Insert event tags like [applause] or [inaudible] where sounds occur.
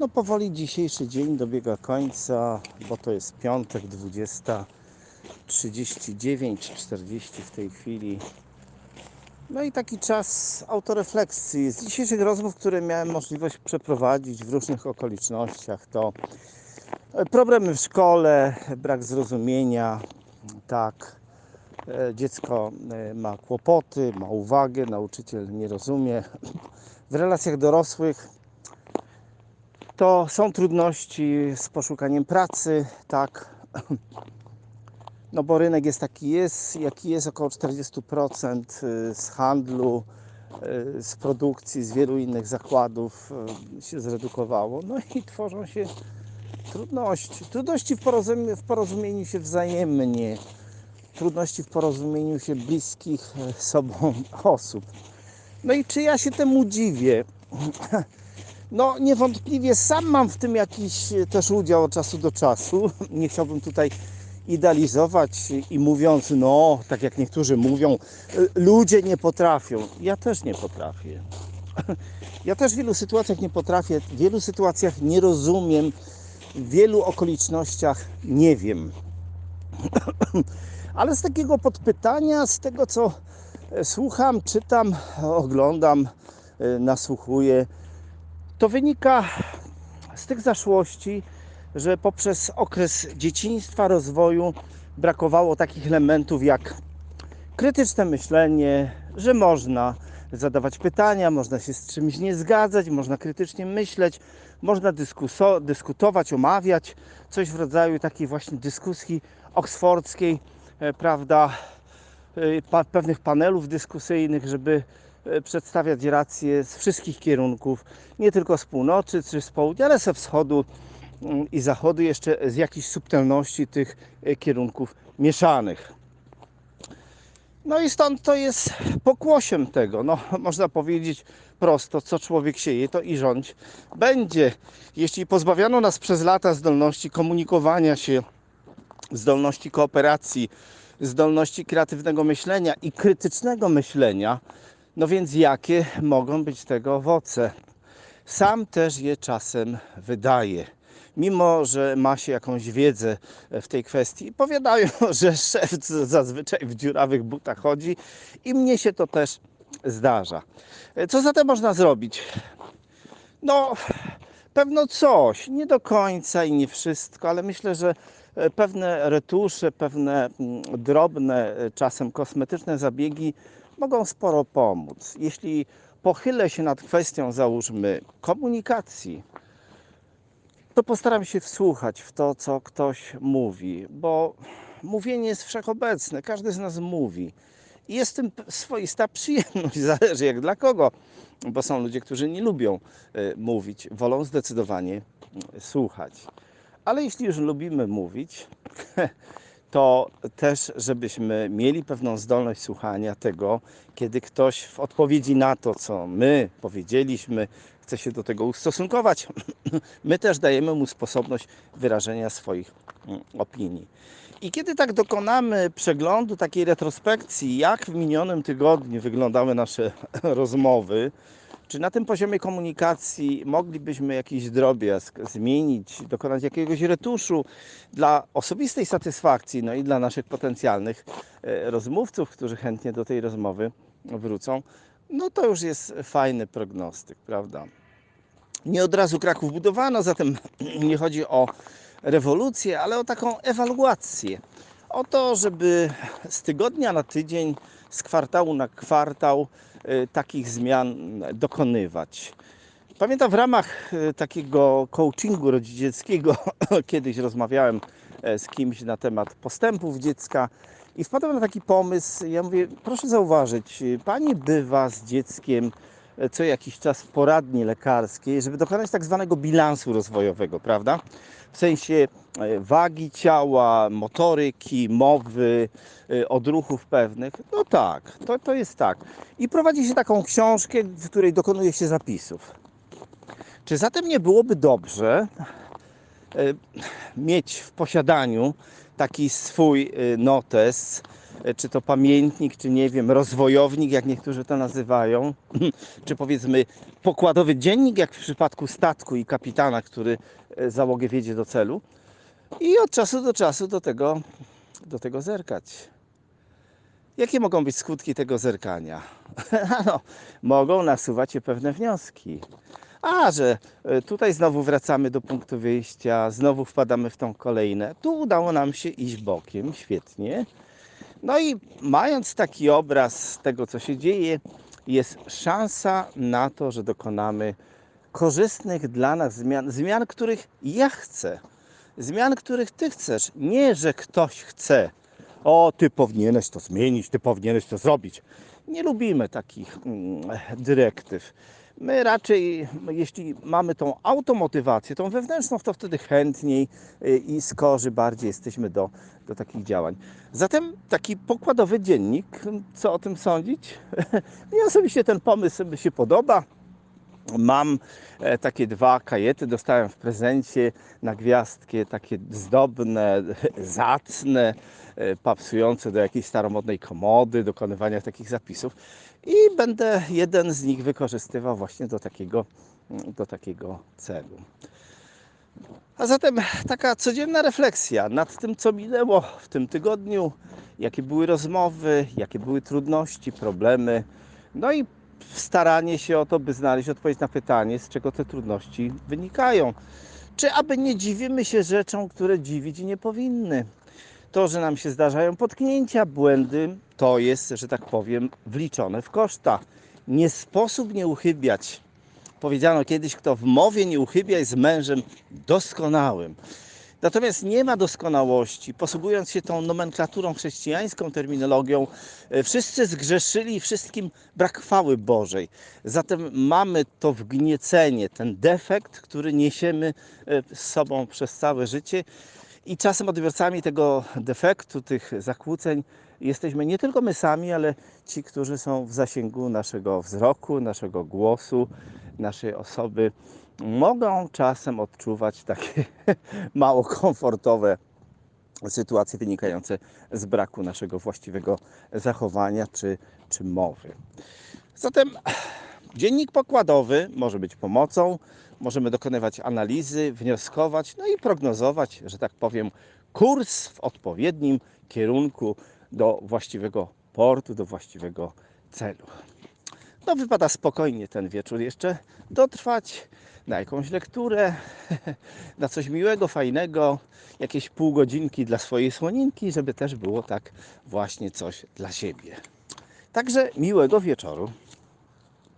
No powoli dzisiejszy dzień dobiega końca, bo to jest piątek 20.39, 40 w tej chwili. No i taki czas autorefleksji. Z dzisiejszych rozmów, które miałem możliwość przeprowadzić w różnych okolicznościach, to problemy w szkole, brak zrozumienia, tak, e, dziecko e, ma kłopoty, ma uwagę, nauczyciel nie rozumie. W relacjach dorosłych to są trudności z poszukaniem pracy, tak. [clears throat] No bo rynek jest taki jest, jaki jest, około 40% z handlu, y, z produkcji, z wielu innych zakładów y, się zredukowało. No i tworzą się trudności. Trudności w porozumieniu, w porozumieniu się wzajemnie, trudności w porozumieniu się bliskich sobą [laughs] osób. No i czy ja się temu dziwię? [clears throat] No, niewątpliwie sam mam w tym jakiś e, też udział od czasu do czasu. Nie chciałbym tutaj idealizować i mówiąc, no, tak jak niektórzy mówią, e, ludzie nie potrafią. Ja też nie potrafię. [laughs] Ja też w wielu sytuacjach nie potrafię, w wielu sytuacjach nie rozumiem, w wielu okolicznościach nie wiem. [clears throat] Ale z takiego podpytania, z tego co e, słucham, czytam, oglądam, nasłuchuję, to wynika z tych zaszłości, że poprzez okres dzieciństwa, rozwoju brakowało takich elementów jak krytyczne myślenie, że można zadawać pytania, można się z czymś nie zgadzać, można krytycznie myśleć, można dyskutować, omawiać coś w rodzaju takiej właśnie dyskusji oksfordzkiej, e, prawda, e, pewnych panelów dyskusyjnych, żeby przedstawiać racje z wszystkich kierunków, nie tylko z północy czy z południa, ale ze wschodu mm, i zachodu, jeszcze z jakichś subtelności tych e, kierunków mieszanych. No i stąd to jest pokłosiem tego. No, [laughs] można powiedzieć prosto, co człowiek sieje, to i rządź będzie. Jeśli pozbawiano nas przez lata zdolności komunikowania się, zdolności kooperacji, zdolności kreatywnego myślenia i krytycznego myślenia, no więc jakie mogą być tego owoce? Sam też je czasem wydaje. Mimo, że ma się jakąś wiedzę w tej kwestii, powiadają, [laughs] że szef zazwyczaj w dziurawych butach chodzi i mnie się to też zdarza. Co zatem można zrobić? No, pewno coś, nie do końca i nie wszystko, ale myślę, że e, pewne retusze, pewne mm, drobne, e, czasem kosmetyczne zabiegi mogą sporo pomóc. Jeśli pochylę się nad kwestią, załóżmy, komunikacji, to postaram się wsłuchać w to, co ktoś mówi, bo mówienie jest wszechobecne, każdy z nas mówi. I jest tym swoista przyjemność, [laughs] zależy jak dla kogo, bo są ludzie, którzy nie lubią y, mówić, wolą zdecydowanie y, słuchać. Ale jeśli już lubimy mówić, [laughs] to też, żebyśmy mieli pewną zdolność słuchania tego, kiedy ktoś w odpowiedzi na to, co my powiedzieliśmy, chce się do tego ustosunkować, [clears throat] my też dajemy mu sposobność wyrażenia swoich mm, opinii. I kiedy tak dokonamy przeglądu, takiej retrospekcji, jak w minionym tygodniu wyglądały nasze [laughs] rozmowy, czy na tym poziomie komunikacji moglibyśmy jakiś drobiazg zmienić, dokonać jakiegoś retuszu dla osobistej satysfakcji, no i dla naszych potencjalnych e, rozmówców, którzy chętnie do tej rozmowy wrócą, no to już jest fajny prognostyk, prawda? Nie od razu Kraków budowano, zatem [clears throat] nie chodzi o rewolucję, ale o taką ewaluację. O to, żeby z tygodnia na tydzień, z kwartału na kwartał takich zmian dokonywać. Pamiętam w ramach y, takiego coachingu rodzicielskiego [laughs] kiedyś rozmawiałem e, z kimś na temat postępów dziecka i wpadłem na taki pomysł. Ja mówię, proszę zauważyć, y, pani bywa z dzieckiem co jakiś czas w poradni lekarskiej, żeby dokonać tak zwanego bilansu rozwojowego, prawda? W sensie e, wagi ciała, motoryki, mowy, e, odruchów pewnych. No tak, to, to jest tak. I prowadzi się taką książkę, w której dokonuje się zapisów. Czy zatem nie byłoby dobrze e, mieć w posiadaniu taki swój notes, czy to pamiętnik, czy nie wiem, rozwojownik, jak niektórzy to nazywają, [laughs] czy powiedzmy pokładowy dziennik, jak w przypadku statku i kapitana, który e, załogę wiedzie do celu. I od czasu do czasu do tego, do tego zerkać. Jakie mogą być skutki tego zerkania? [laughs] no, mogą nasuwać się pewne wnioski. A, że e, tutaj znowu wracamy do punktu wyjścia, znowu wpadamy w tą kolejne. Tu udało nam się iść bokiem, świetnie. No i mając taki obraz tego, co się dzieje, jest szansa na to, że dokonamy korzystnych dla nas zmian, zmian, których ja chcę, zmian, których ty chcesz. Nie, że ktoś chce. O, ty powinieneś to zmienić, ty powinieneś to zrobić. Nie lubimy takich mm, dyrektyw. My raczej, jeśli mamy tą automotywację, tą wewnętrzną, to wtedy chętniej y, i skorzy bardziej jesteśmy do, do takich działań. Zatem taki pokładowy dziennik, co o tym sądzić? [laughs] Mnie osobiście ten pomysł mi się podoba. Mam e, takie dwa kajety, dostałem w prezencie na gwiazdkę, takie zdobne, [laughs] zacne, e, pasujące do jakiejś staromodnej komody, dokonywania takich zapisów i będę jeden z nich wykorzystywał właśnie do takiego, do takiego celu. A zatem taka codzienna refleksja nad tym, co minęło w tym tygodniu, jakie były rozmowy, jakie były trudności, problemy, no i staranie się o to, by znaleźć odpowiedź na pytanie, z czego te trudności wynikają. Czy aby nie dziwimy się rzeczom, które dziwić nie powinny. To, że nam się zdarzają potknięcia, błędy, to jest, że tak powiem, wliczone w koszta. Nie sposób nie uchybiać. Powiedziano kiedyś, kto w mowie nie uchybia, jest mężem doskonałym. Natomiast nie ma doskonałości. Posługując się tą nomenklaturą chrześcijańską, terminologią, e, wszyscy zgrzeszyli i wszystkim brak chwały Bożej. Zatem mamy to wgniecenie, ten defekt, który niesiemy e, z sobą przez całe życie. I czasem odbiorcami tego defektu, tych zakłóceń jesteśmy nie tylko my sami, ale ci, którzy są w zasięgu naszego wzroku, naszego głosu, naszej osoby mogą czasem odczuwać takie [laughs] mało komfortowe sytuacje wynikające z braku naszego właściwego zachowania czy, czy mowy. Zatem dziennik pokładowy może być pomocą, możemy dokonywać analizy, wnioskować, no i prognozować, że tak powiem, kurs w odpowiednim kierunku do właściwego portu, do właściwego celu. No, wypada spokojnie ten wieczór jeszcze dotrwać na jakąś lekturę, [laughs] na coś miłego, fajnego, jakieś pół godzinki dla swojej słoninki, żeby też było tak właśnie coś dla siebie. Także miłego wieczoru.